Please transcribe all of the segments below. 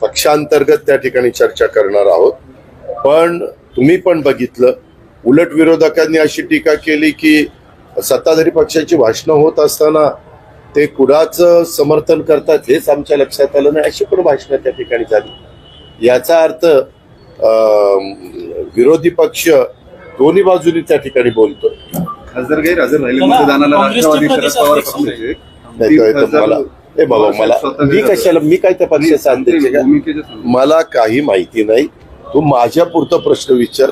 पक्षांतर्गत त्या ठिकाणी चर्चा करणार आहोत. पण तुम्ही पण बघितलं उलट विरोधकांनी अशी टीका केली की सत्ताधारी पक्षाची भाषणं होत असताना ते कुणाचं समर्थन करतात हेच आमच्या लक्षात आलं नाही अशी पण भाषणं त्या ठिकाणी झाली. याचा अर्थ विरोधी पक्ष दोन्ही बाजूनी त्या ठिकाणी बोलतोय. खासदार गैरहजर राहिले. मतदानाला राष्ट्रवादी शरद पवार मला ए बाबा मला मी. कशाला मी काय त्या पक्षाचा अध्यक्ष. मला काही माहिती नाही तू माझ्या पुरतं प्रश्न विचार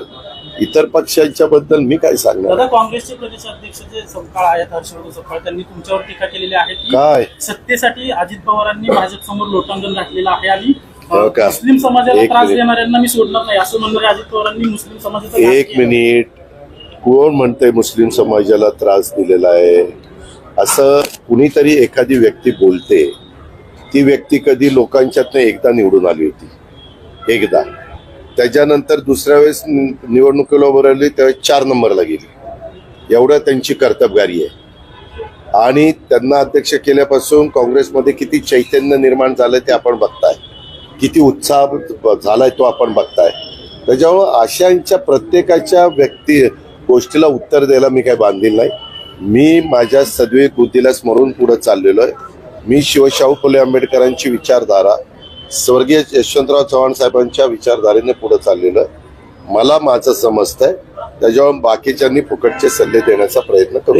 इतर पक्षांच्या बद्दल मी काय सांगणार दादा काँग्रेसचे प्रदेशाध्यक्ष जे सपकाळ आहेत हर्षवर्धन सपकाळ त्यांनी तुमच्यावर टीका केलेली आहे काय? सत्तेसाठी अजित पवारांनी भाजप समोर लोटांगण घातलेलं आहे आणि हो का? मुस्लिम समाजाला एक त्रास मिनिट. देणाऱ्यांना मी सोडणार नाही असं म्हणणारे अजित पवारांनी मुस्लिम समाजाचा एक. मिनिट कोण म्हणतंय मुस्लिम समाजाला त्रास दिलेला आहे असं कुणीतरी एखादी व्यक्ती बोलते ती व्यक्ती कधी लोकांच्यातनं एकदा निवडून आली होती. एकदा. त्याच्यानंतर दुसऱ्या वेळेस नि- निवडणुकीला उभं राहिली त्यावेळेस चार नंबरला गेली. एवढं त्यांची कर्तबगारी आहे. आणि त्यांना अध्यक्ष केल्यापासून काँग्रेसमध्ये किती चैतन्य निर्माण झालं ते आपण बघताय. किती उत्साह झालाय तो आपण बघताय. त्याच्यामुळं अशांच्या प्रत्येकाच्या व्यक्ती गोष्टीला उत्तर द्यायला मी काही बांधील नाही. मी माझ्या सद्विक कृतीला स्मरून पुढे चाललेलो आहे. मी शिवशाहू फुले आंबेडकरांची विचारधारा स्वर्गीय यशवंतराव चव्हाण साहेबांच्या विचारधारेने पुढे चाललेलो आहे. मला माझं समजतंय. त्याच्यावर बाकीच्यांनी फुकटचे सल्ले देण्याचा प्रयत्न करू